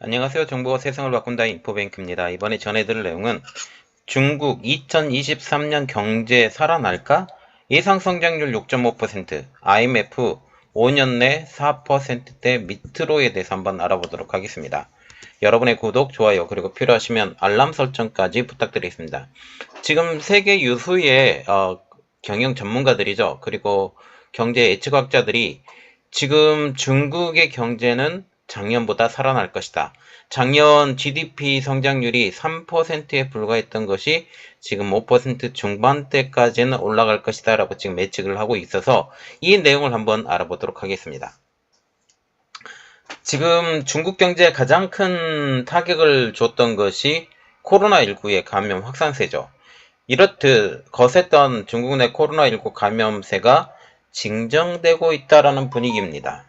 안녕하세요. 정보가 세상을 바꾼다 인포뱅크입니다. 이번에 전해드릴 내용은 중국 2023년 경제 살아날까? 예상 성장률 6.5%, IMF 5년 내 4%대 밑으로에 대해서 한번 알아보도록 하겠습니다. 여러분의 구독, 좋아요, 그리고 필요하시면 알람 설정까지 부탁드리겠습니다. 지금 세계 유수의 어, 경영 전문가들이죠. 그리고 경제 예측학자들이 지금 중국의 경제는 작년보다 살아날 것이다. 작년 GDP 성장률이 3%에 불과했던 것이 지금 5% 중반대까지는 올라갈 것이다 라고 지금 예측을 하고 있어서 이 내용을 한번 알아보도록 하겠습니다. 지금 중국 경제에 가장 큰 타격을 줬던 것이 코로나19의 감염 확산세죠. 이렇듯 거셌던 중국 내 코로나19 감염세가 진정되고 있다라는 분위기입니다.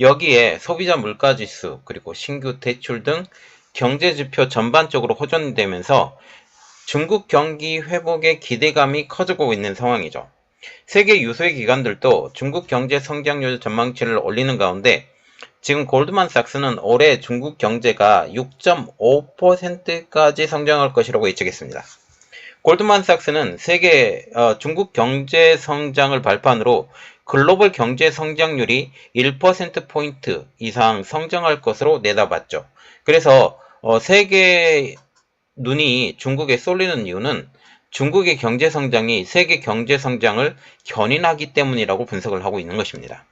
여기에 소비자 물가지수 그리고 신규 대출 등 경제 지표 전반적으로 호전되면서 중국 경기 회복의 기대감이 커지고 있는 상황이죠. 세계 유수의 기관들도 중국 경제 성장률 전망치를 올리는 가운데 지금 골드만삭스는 올해 중국 경제가 6.5%까지 성장할 것이라고 예측했습니다. 골드만삭스는 세계 어, 중국 경제 성장을 발판으로 글로벌 경제 성장률이 1%포인트 이상 성장할 것으로 내다봤죠. 그래서 어, 세계 눈이 중국에 쏠리는 이유는 중국의 경제 성장이 세계 경제 성장을 견인하기 때문이라고 분석을 하고 있는 것입니다.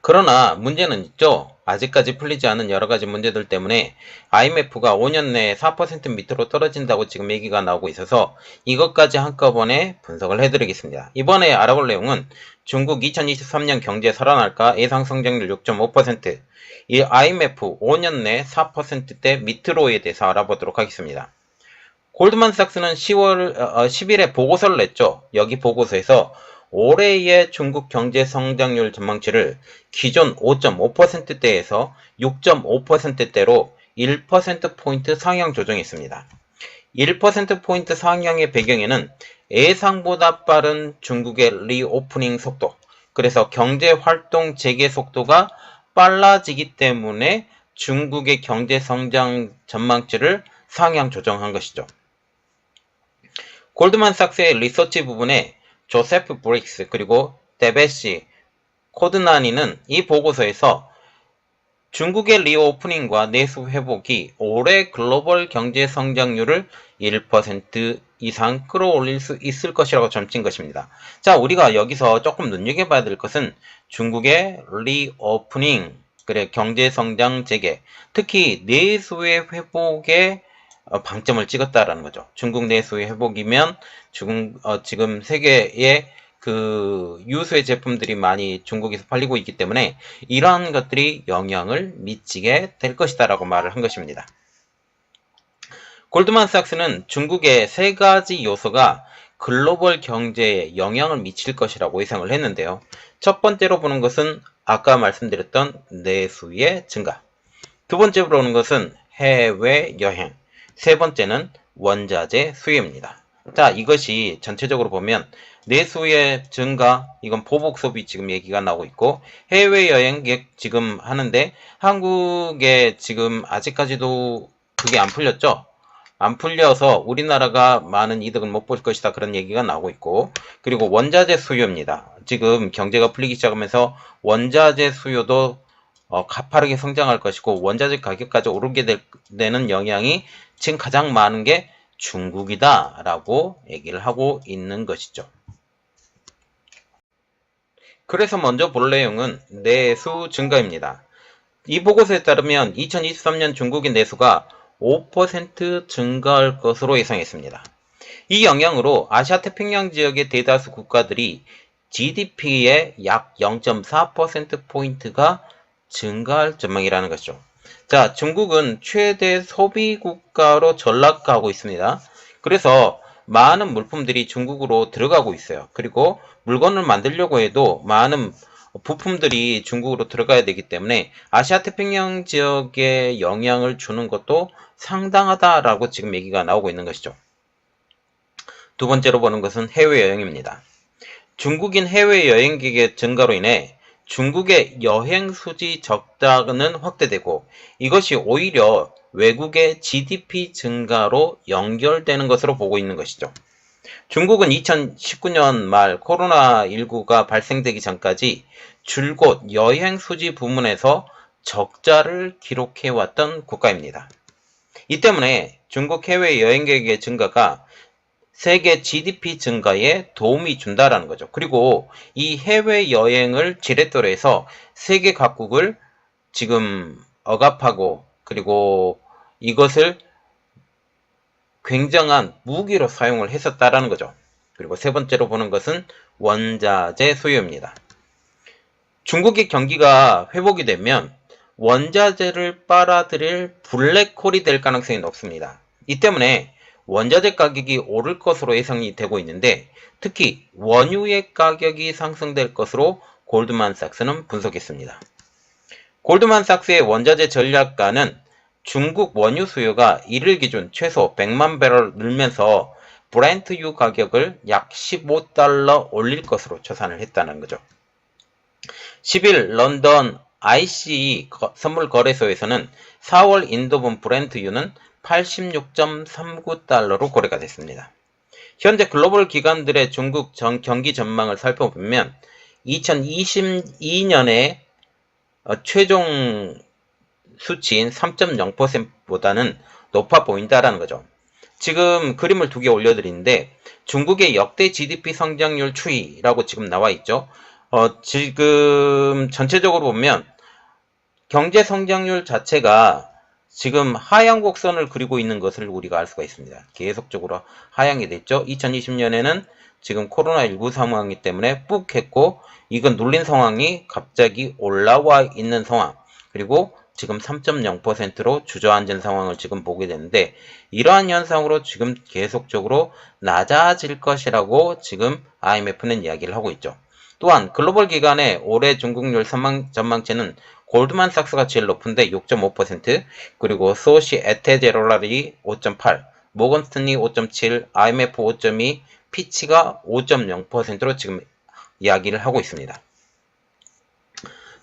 그러나 문제는 있죠. 아직까지 풀리지 않은 여러 가지 문제들 때문에 IMF가 5년 내에 4% 밑으로 떨어진다고 지금 얘기가 나오고 있어서 이것까지 한꺼번에 분석을 해드리겠습니다. 이번에 알아볼 내용은 중국 2023년 경제 살아날까 예상 성장률 6.5%, 이 IMF 5년 내 4%대 밑으로에 대해서 알아보도록 하겠습니다. 골드만삭스는 10월, 어, 10일에 보고서를 냈죠. 여기 보고서에서 올해의 중국 경제 성장률 전망치를 기존 5.5%대에서 6.5%대로 1%포인트 상향 조정했습니다. 1%포인트 상향의 배경에는 예상보다 빠른 중국의 리오프닝 속도, 그래서 경제 활동 재개 속도가 빨라지기 때문에 중국의 경제 성장 전망치를 상향 조정한 것이죠. 골드만삭스의 리서치 부분에 조세프 브릭스 그리고 데베시 코드나니는 이 보고서에서 중국의 리오프닝과 내수 회복이 올해 글로벌 경제 성장률을 1% 이상 끌어올릴 수 있을 것이라고 점친 것입니다. 자, 우리가 여기서 조금 눈여겨봐야 될 것은 중국의 리오프닝, 그래 경제 성장 재개, 특히 내수의 회복에 어, 방점을 찍었다라는 거죠. 중국 내수의 회복이면 중국 어, 지금 세계에 그 유수의 제품들이 많이 중국에서 팔리고 있기 때문에 이러한 것들이 영향을 미치게 될 것이다라고 말을 한 것입니다. 골드만삭스는 중국의 세 가지 요소가 글로벌 경제에 영향을 미칠 것이라고 예상을 했는데요. 첫 번째로 보는 것은 아까 말씀드렸던 내수의 증가. 두 번째로 보는 것은 해외 여행. 세 번째는 원자재 수요입니다. 자, 이것이 전체적으로 보면 내수의 증가, 이건 보복 소비 지금 얘기가 나오고 있고 해외여행객 지금 하는데 한국에 지금 아직까지도 그게 안 풀렸죠? 안 풀려서 우리나라가 많은 이득을 못볼 것이다 그런 얘기가 나오고 있고 그리고 원자재 수요입니다. 지금 경제가 풀리기 시작하면서 원자재 수요도 어, 가파르게 성장할 것이고 원자재 가격까지 오르게 될, 되는 영향이 지금 가장 많은 게 중국이다 라고 얘기를 하고 있는 것이죠. 그래서 먼저 볼 내용은 내수 증가입니다. 이 보고서에 따르면 2023년 중국의 내수가 5% 증가할 것으로 예상했습니다. 이 영향으로 아시아 태평양 지역의 대다수 국가들이 GDP의 약 0.4%포인트가 증가할 전망이라는 것이죠. 자, 중국은 최대 소비 국가로 전락하고 있습니다. 그래서 많은 물품들이 중국으로 들어가고 있어요. 그리고 물건을 만들려고 해도 많은 부품들이 중국으로 들어가야 되기 때문에 아시아 태평양 지역에 영향을 주는 것도 상당하다라고 지금 얘기가 나오고 있는 것이죠. 두 번째로 보는 것은 해외여행입니다. 중국인 해외여행객의 증가로 인해 중국의 여행 수지 적자는 확대되고 이것이 오히려 외국의 GDP 증가로 연결되는 것으로 보고 있는 것이죠. 중국은 2019년 말 코로나19가 발생되기 전까지 줄곧 여행 수지 부문에서 적자를 기록해왔던 국가입니다. 이 때문에 중국 해외 여행객의 증가가 세계 GDP 증가에 도움이 준다라는 거죠. 그리고 이 해외 여행을 지렛대로 해서 세계 각국을 지금 억압하고 그리고 이것을 굉장한 무기로 사용을 했었다라는 거죠. 그리고 세 번째로 보는 것은 원자재 수요입니다. 중국의 경기가 회복이 되면 원자재를 빨아들일 블랙홀이 될 가능성이 높습니다. 이 때문에 원자재 가격이 오를 것으로 예상이 되고 있는데 특히 원유의 가격이 상승될 것으로 골드만삭스는 분석했습니다. 골드만삭스의 원자재 전략가는 중국 원유 수요가 1일 기준 최소 100만 배럴 늘면서 브렌트유 가격을 약 15달러 올릴 것으로 추산을 했다는 거죠. 10일 런던 ICE 선물 거래소에서는 4월 인도분 브렌트유는 86.39달러로 거래가 됐습니다. 현재 글로벌 기관들의 중국 정, 경기 전망을 살펴보면 2022년에 어, 최종 수치인 3.0%보다는 높아 보인다라는 거죠. 지금 그림을 두 개 올려드리는데 중국의 역대 GDP 성장률 추이라고 지금 나와 있죠. 어, 지금 전체적으로 보면 경제 성장률 자체가 지금 하향 곡선을 그리고 있는 것을 우리가 알 수가 있습니다. 계속적으로 하향이 됐죠. 2020년에는 지금 코로나19 상황이기 때문에 뿍 했고 이건 눌린 상황이 갑자기 올라와 있는 상황 그리고 지금 3.0%로 주저앉은 상황을 지금 보게 되는데 이러한 현상으로 지금 계속적으로 낮아질 것이라고 지금 IMF는 이야기를 하고 있죠. 또한 글로벌 기관의 올해 중국률 전망치는 골드만삭스가 제일 높은데 6.5% 그리고 소시 에테제롤라리 5.8 모건스탠리 5.7 IMF 5.2 피치가 5.0%로 지금 이야기를 하고 있습니다.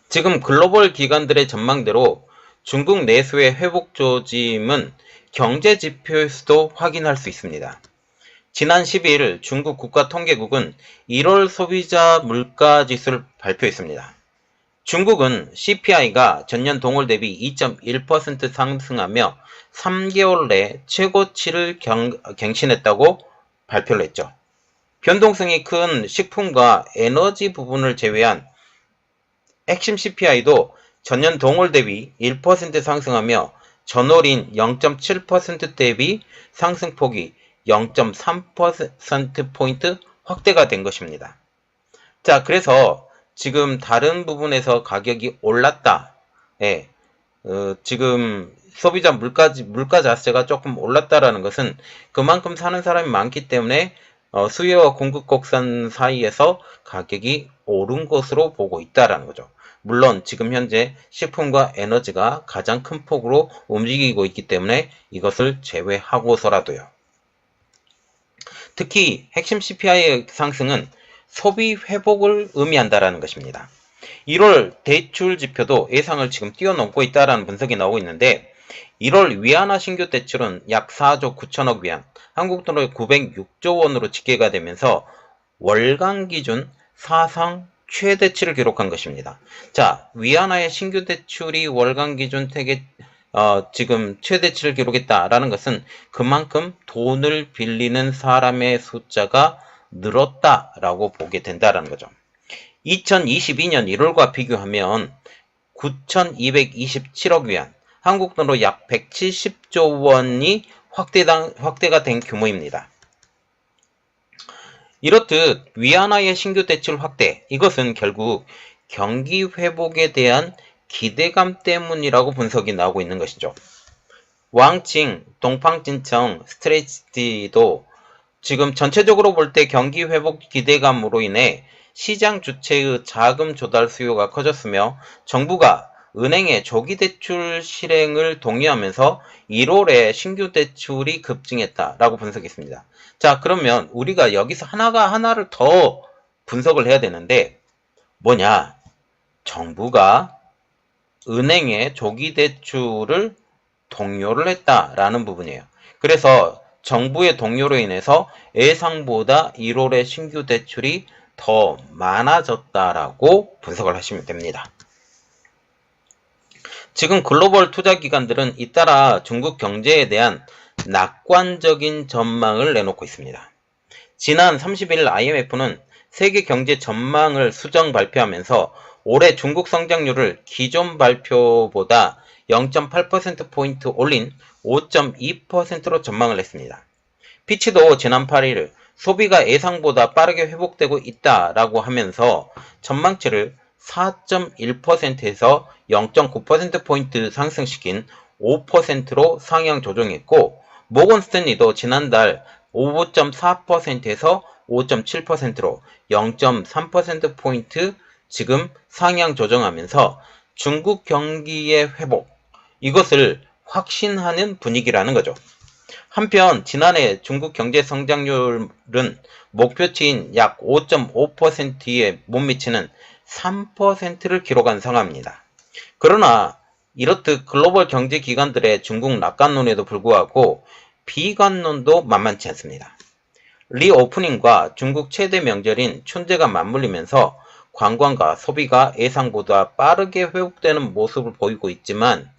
지금 글로벌 기관들의 전망대로 중국 내수의 회복 조짐은 경제 지표에서도 확인할 수 있습니다. 지난 12일 중국 국가통계국은 1월 소비자 물가 지수를 발표했습니다. 중국은 CPI가 전년 동월 대비 2.1% 상승하며 3개월 내 최고치를 경, 갱신했다고 발표를 했죠. 변동성이 큰 식품과 에너지 부분을 제외한 핵심 CPI도 전년 동월 대비 1% 상승하며 전월인 0.7% 대비 상승폭이 0.3%포인트 확대가 된 것입니다. 자, 그래서 지금 다른 부분에서 가격이 올랐다. 예, 어, 지금 소비자 물가, 물가 자체가 조금 올랐다라는 것은 그만큼 사는 사람이 많기 때문에 어, 수요와 공급 곡선 사이에서 가격이 오른 것으로 보고 있다라는 거죠. 물론 지금 현재 식품과 에너지가 가장 큰 폭으로 움직이고 있기 때문에 이것을 제외하고서라도요. 특히 핵심 CPI의 상승은 소비 회복을 의미한다라는 것입니다. 1월 대출 지표도 예상을 지금 뛰어넘고 있다라는 분석이 나오고 있는데 1월 위안화 신규 대출은 약 4조 9천억 위안, 한국 돈으로 906조 원으로 집계가 되면서 월간 기준 사상 최대치를 기록한 것입니다. 자, 위안화의 신규 대출이 월간 기준 태계 어, 지금 최대치를 기록했다라는 것은 그만큼 돈을 빌리는 사람의 숫자가 늘었다라고 보게 된다라는 거죠. 2022년 1월과 비교하면 9,227억 위안, 한국 돈으로 약 170조 원이 확대당, 확대가 된 규모입니다. 이렇듯 위안화의 신규 대출 확대, 이것은 결국 경기 회복에 대한 기대감 때문이라고 분석이 나오고 있는 것이죠. 왕칭, 동팡진청, 스트레이트도 지금 전체적으로 볼 때 경기 회복 기대감으로 인해 시장 주체의 자금 조달 수요가 커졌으며 정부가 은행의 조기 대출 실행을 동의하면서 1월에 신규 대출이 급증했다라고 분석했습니다. 자, 그러면 우리가 여기서 하나가 하나를 더 분석을 해야 되는데 뭐냐? 정부가 은행에 조기 대출을 동요를 했다라는 부분이에요. 그래서 정부의 동요로 인해서 예상보다 1월에 신규 대출이 더 많아졌다라고 분석을 하시면 됩니다. 지금 글로벌 투자 기관들은 잇따라 중국 경제에 대한 낙관적인 전망을 내놓고 있습니다. 지난 30일 IMF는 세계 경제 전망을 수정 발표하면서 올해 중국 성장률을 기존 발표보다 0.8%포인트 올린 5.2%로 전망을 했습니다. 피치도 지난 8일 소비가 예상보다 빠르게 회복되고 있다라고 하면서 전망치를 4.1%에서 0.9%포인트 상승시킨 5%로 상향 조정했고, 모건 스탠리도 지난달 5.4%에서 5.7%로 0.3%포인트 지금 상향 조정하면서 중국 경기의 회복, 이것을 확신하는 분위기라는 거죠. 한편 지난해 중국 경제 성장률은 목표치인 약 5.5%에 못 미치는 3%를 기록한 상황입니다. 그러나 이렇듯 글로벌 경제 기관들의 중국 낙관론에도 불구하고 비관론도 만만치 않습니다. 리오프닝과 중국 최대 명절인 춘제가 맞물리면서 관광과 소비가 예상보다 빠르게 회복되는 모습을 보이고 있지만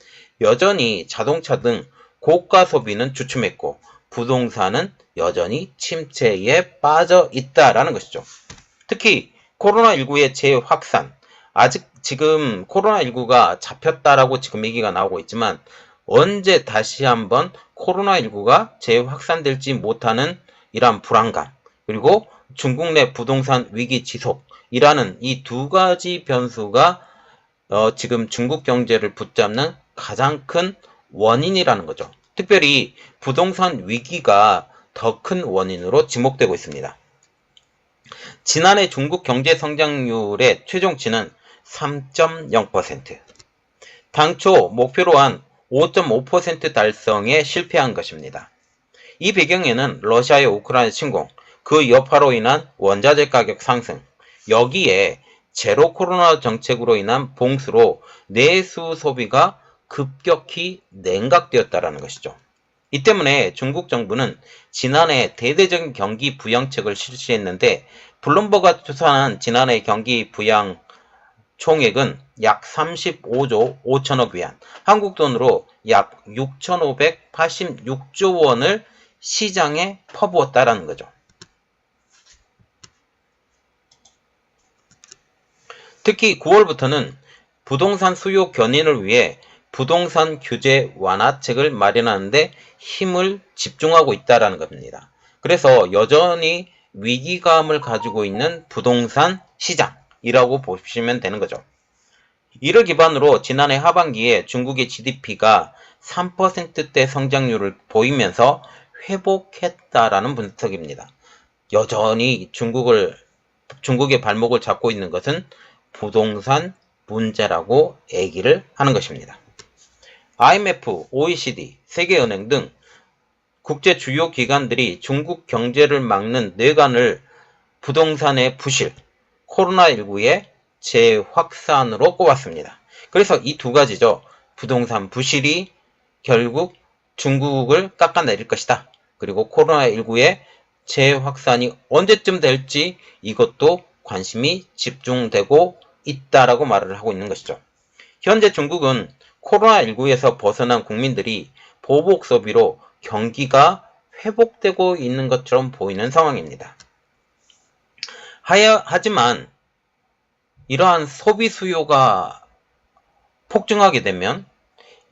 여전히 자동차 등 고가 소비는 주춤했고 부동산은 여전히 침체에 빠져 있다라는 것이죠. 특히 코로나19의 재확산, 아직 지금 코로나19가 잡혔다라고 지금 얘기가 나오고 있지만 언제 다시 한번 코로나19가 재확산될지 못하는 이러한 불안감, 그리고 중국 내 부동산 위기 지속이라는 이 두 가지 변수가 어, 지금 중국 경제를 붙잡는 가장 큰 원인이라는 거죠. 특별히 부동산 위기가 더 큰 원인으로 지목되고 있습니다. 지난해 중국 경제 성장률의 최종치는 3.0%. 당초 목표로 한 5.5% 달성에 실패한 것입니다. 이 배경에는 러시아의 우크라이나 침공, 그 여파로 인한 원자재 가격 상승, 여기에 제로 코로나 정책으로 인한 봉수로 내수 소비가 급격히 냉각되었다라는 것이죠. 이 때문에 중국 정부는 지난해 대대적인 경기 부양책을 실시했는데 블룸버가 추산한 지난해 경기 부양 총액은 약 35조 5천억 위안, 한국 돈으로 약 6,586조 원을 시장에 퍼부었다라는 거죠. 특히 9월부터는 부동산 수요 견인을 위해 부동산 규제 완화책을 마련하는데 힘을 집중하고 있다라는 겁니다. 그래서 여전히 위기감을 가지고 있는 부동산 시장이라고 보시면 되는 거죠. 이를 기반으로 지난해 하반기에 중국의 GDP가 3%대 성장률을 보이면서 회복했다라는 분석입니다. 여전히 중국을 중국의 발목을 잡고 있는 것은 부동산 문제라고 얘기를 하는 것입니다. IMF, OECD, 세계은행 등 국제 주요 기관들이 중국 경제를 막는 뇌관을 부동산의 부실, 코로나19의 재확산으로 꼽았습니다. 그래서 이 두 가지죠. 부동산 부실이 결국 중국을 깎아내릴 것이다. 그리고 코로나19의 재확산이 언제쯤 될지 이것도 관심이 집중되고 있다라고 말을 하고 있는 것이죠. 현재 중국은 코로나19에서 벗어난 국민들이 보복 소비로 경기가 회복되고 있는 것처럼 보이는 상황입니다. 하여, 하지만 이러한 소비 수요가 폭증하게 되면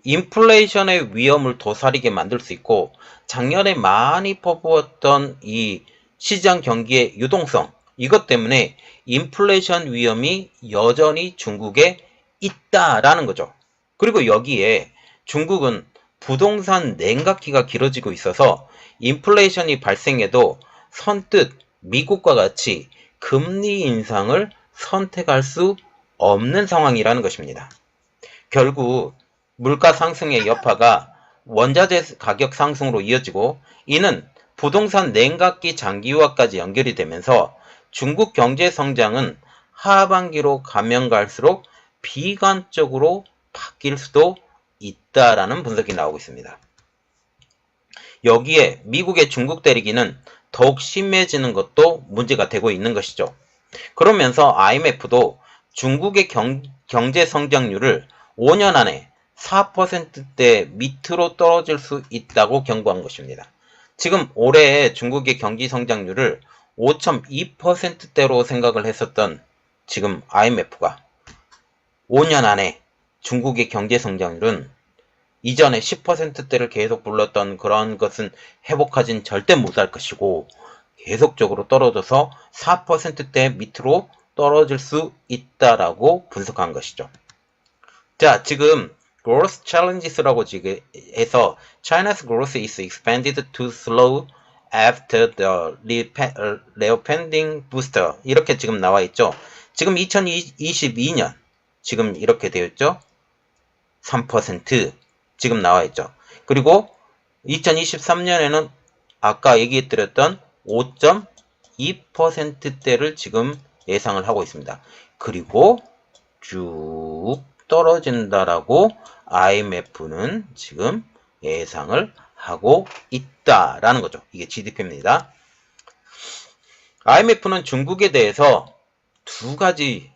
인플레이션의 위험을 도사리게 만들 수 있고 작년에 많이 퍼부었던 이 시장 경기의 유동성 이것 때문에 인플레이션 위험이 여전히 중국에 있다라는 거죠. 그리고 여기에 중국은 부동산 냉각기가 길어지고 있어서 인플레이션이 발생해도 선뜻 미국과 같이 금리 인상을 선택할 수 없는 상황이라는 것입니다. 결국 물가 상승의 여파가 원자재 가격 상승으로 이어지고 이는 부동산 냉각기 장기화까지 연결이 되면서 중국 경제 성장은 하반기로 가면 갈수록 비관적으로 바뀔 수도 있다라는 분석이 나오고 있습니다. 여기에 미국의 중국 대리기는 더욱 심해지는 것도 문제가 되고 있는 것이죠. 그러면서 IMF도 중국의 경, 경제 성장률을 5년 안에 4%대 밑으로 떨어질 수 있다고 경고한 것입니다. 지금 올해 중국의 경기 성장률을 5.2%대로 생각을 했었던 지금 IMF가 5년 안에 중국의 경제 성장률은 이전에 10%대를 계속 불렀던 그런 것은 회복하진 절대 못할 것이고 계속적으로 떨어져서 4%대 밑으로 떨어질 수 있다라고 분석한 것이죠. 자, 지금 growth challenges라고 지금 해서 China's growth is expanded to slow after the reopening booster 이렇게 지금 나와 있죠. 지금 2022년 지금 이렇게 되어 있죠. 3% 지금 나와 있죠. 그리고 2023년에는 아까 얘기해 드렸던 5.2%대를 지금 예상을 하고 있습니다. 그리고 쭉 떨어진다라고 IMF는 지금 예상을 하고 있다라는 거죠. 이게 GDP입니다. IMF는 중국에 대해서 두 가지,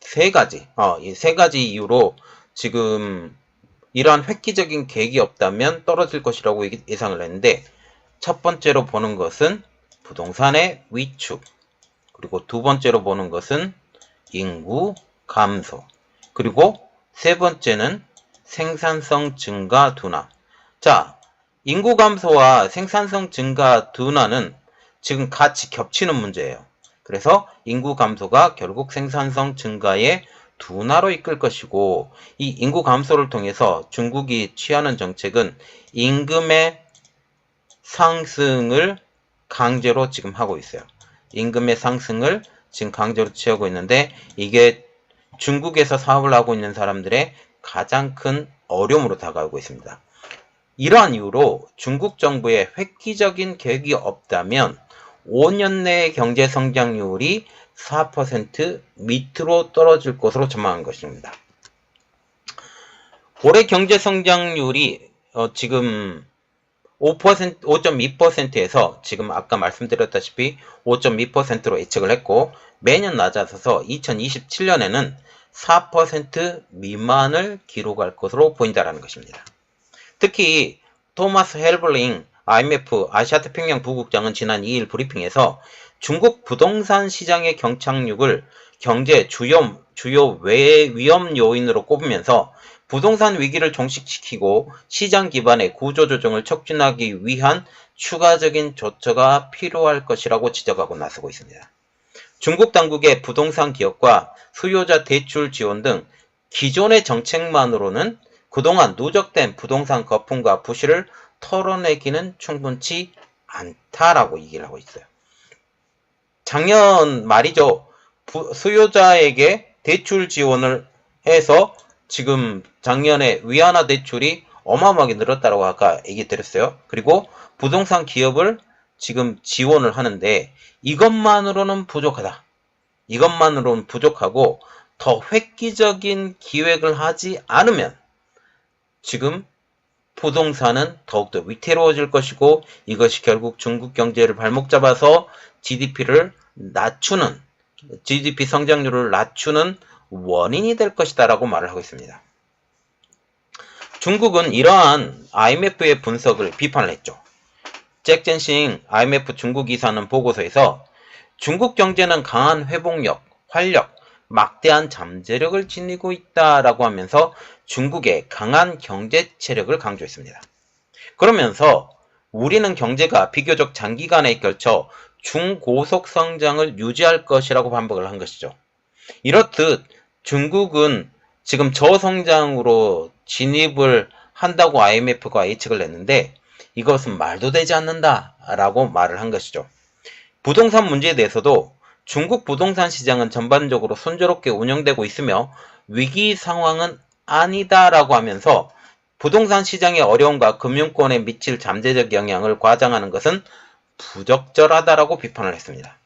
세 가지, 어, 이 세 가지 이유로 지금 이러한 획기적인 계획이 없다면 떨어질 것이라고 예상을 했는데 첫 번째로 보는 것은 부동산의 위축, 그리고 두 번째로 보는 것은 인구 감소, 그리고 세 번째는 생산성 증가 둔화. 자, 인구 감소와 생산성 증가 둔화는 지금 같이 겹치는 문제예요. 그래서 인구 감소가 결국 생산성 증가의 둔화로 이끌 것이고 이 인구 감소를 통해서 중국이 취하는 정책은 임금의 상승을 강제로 지금 하고 있어요. 임금의 상승을 지금 강제로 취하고 있는데 이게 중국에서 사업을 하고 있는 사람들의 가장 큰 어려움으로 다가오고 있습니다. 이러한 이유로 중국 정부의 획기적인 계획이 없다면 5년 내 경제 성장률이 4% 밑으로 떨어질 것으로 전망한 것입니다. 올해 경제 성장률이 어, 지금 5%, 5.2%에서 지금 아까 말씀드렸다시피 5.2%로 예측을 했고 매년 낮아져서 2027년에는 4% 미만을 기록할 것으로 보인다는 것입니다. 특히 토마스 헬블링 IMF 아시아태평양 부국장은 지난 2일 브리핑에서 중국 부동산 시장의 경착륙을 경제 주요, 주요 위험 요인으로 꼽으면서 부동산 위기를 종식시키고 시장 기반의 구조 조정을 촉진하기 위한 추가적인 조처가 필요할 것이라고 지적하고 나서고 있습니다. 중국 당국의 부동산 기업과 수요자 대출 지원 등 기존의 정책만으로는 그동안 누적된 부동산 거품과 부실을 털어내기는 충분치 않다라고 얘기를 하고 있어요. 작년 말이죠. 수요자에게 대출 지원을 해서 지금 작년에 위안화 대출이 어마어마하게 늘었다고 아까 얘기 드렸어요. 그리고 부동산 기업을 지금 지원을 하는데 이것만으로는 부족하다. 이것만으로는 부족하고 더 획기적인 기획을 하지 않으면 지금 부동산은 더욱더 위태로워질 것이고 이것이 결국 중국 경제를 발목 잡아서 GDP를 낮추는 GDP 성장률을 낮추는 원인이 될 것이다 라고 말을 하고 있습니다. 중국은 이러한 IMF의 분석을 비판을 했죠. 잭 젠싱 IMF 중국 이사는 보고서에서 중국 경제는 강한 회복력, 활력, 막대한 잠재력을 지니고 있다라고 하면서 중국의 강한 경제 체력을 강조했습니다. 그러면서 우리는 경제가 비교적 장기간에 걸쳐 중고속 성장을 유지할 것이라고 반복을 한 것이죠. 이렇듯 중국은 지금 저성장으로 진입을 한다고 IMF가 예측을 냈는데 이것은 말도 되지 않는다라고 말을 한 것이죠. 부동산 문제에 대해서도 중국 부동산 시장은 전반적으로 순조롭게 운영되고 있으며 위기 상황은 아니다라고 하면서 부동산 시장의 어려움과 금융권에 미칠 잠재적 영향을 과장하는 것은 부적절하다라고 비판을 했습니다.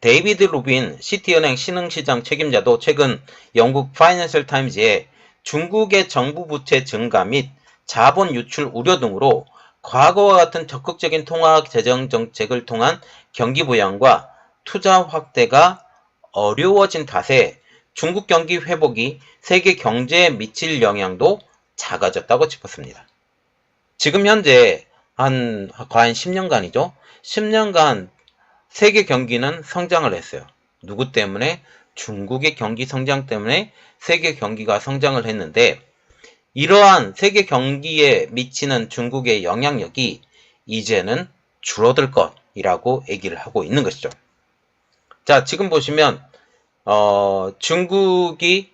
데이비드 루빈 시티은행 신흥시장 책임자도 최근 영국 파이낸셜 타임즈에 중국의 정부 부채 증가 및 자본 유출 우려 등으로 과거와 같은 적극적인 통화 재정 정책을 통한 경기 부양과 투자 확대가 어려워진 탓에 중국 경기 회복이 세계 경제에 미칠 영향도 작아졌다고 짚었습니다. 지금 현재 한 과연 10년간이죠. 10년간 세계 경기는 성장을 했어요. 누구 때문에? 중국의 경기 성장 때문에 세계 경기가 성장을 했는데 이러한 세계 경기에 미치는 중국의 영향력이 이제는 줄어들 것이라고 얘기를 하고 있는 것이죠. 자, 지금 보시면 어, 중국이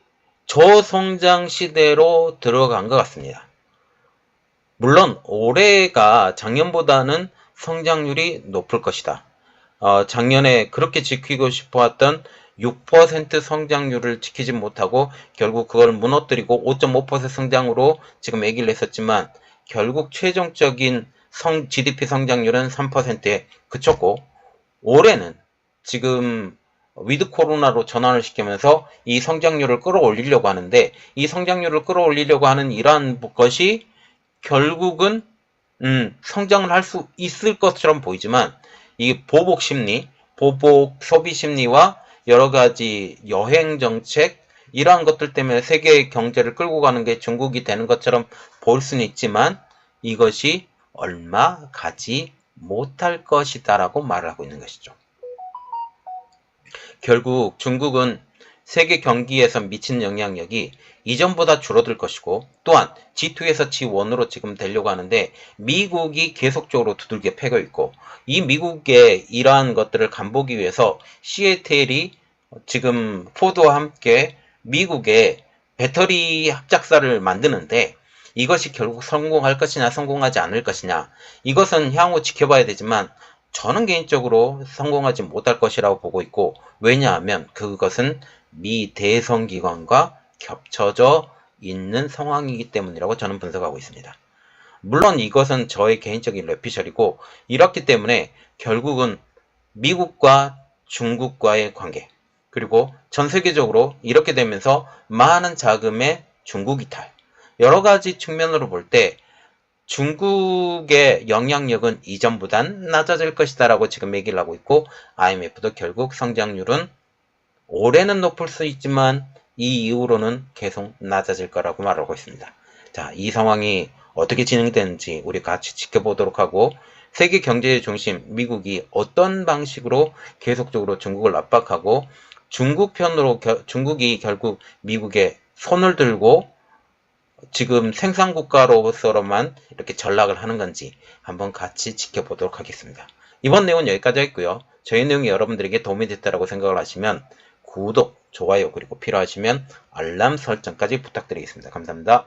저성장 시대로 들어간 것 같습니다. 물론 올해가 작년보다는 성장률이 높을 것이다. 어, 작년에 그렇게 지키고 싶어왔던 6% 성장률을 지키지 못하고 결국 그걸 무너뜨리고 5.5% 성장으로 지금 얘기를 했었지만 결국 최종적인 성, GDP 성장률은 3%에 그쳤고 올해는 지금 위드 코로나로 전환을 시키면서 이 성장률을 끌어올리려고 하는데 이 성장률을 끌어올리려고 하는 이러한 것이 결국은 음, 성장을 할 수 있을 것처럼 보이지만 이 보복 심리, 보복 소비 심리와 여러 가지 여행 정책 이러한 것들 때문에 세계 경제를 끌고 가는 게 중국이 되는 것처럼 보일 수는 있지만 이것이 얼마 가지 못할 것이다 라고 말을 하고 있는 것이죠. 결국 중국은 세계 경기에서 미친 영향력이 이전보다 줄어들 것이고 또한 G2에서 G1으로 지금 되려고 하는데 미국이 계속적으로 두들겨 패고 있고 이 미국의 이러한 것들을 간보기 위해서 시애틀이 지금 포드와 함께 미국의 배터리 합작사를 만드는데 이것이 결국 성공할 것이냐 성공하지 않을 것이냐 이것은 향후 지켜봐야 되지만 저는 개인적으로 성공하지 못할 것이라고 보고 있고 왜냐하면 그것은 미 대선 기관과 겹쳐져 있는 상황이기 때문이라고 저는 분석하고 있습니다. 물론 이것은 저의 개인적인 레피셜이고 이렇기 때문에 결국은 미국과 중국과의 관계 그리고 전 세계적으로 이렇게 되면서 많은 자금의 중국 이탈 여러 가지 측면으로 볼 때 중국의 영향력은 이전보단 낮아질 것이다 라고 지금 얘기를 하고 있고 IMF도 결국 성장률은 올해는 높을 수 있지만 이 이후로는 계속 낮아질 거라고 말하고 있습니다. 자, 이 상황이 어떻게 진행되는지 우리 같이 지켜보도록 하고 세계 경제의 중심 미국이 어떤 방식으로 계속적으로 중국을 압박하고 중국 편으로 겨, 중국이 결국 미국에 손을 들고 지금 생산 국가로서로만 이렇게 전락을 하는 건지 한번 같이 지켜보도록 하겠습니다. 이번 내용은 여기까지 했고요. 저희 내용이 여러분들에게 도움이 됐다고 생각을 하시면 구독, 좋아요 그리고 필요하시면 알람 설정까지 부탁드리겠습니다. 감사합니다.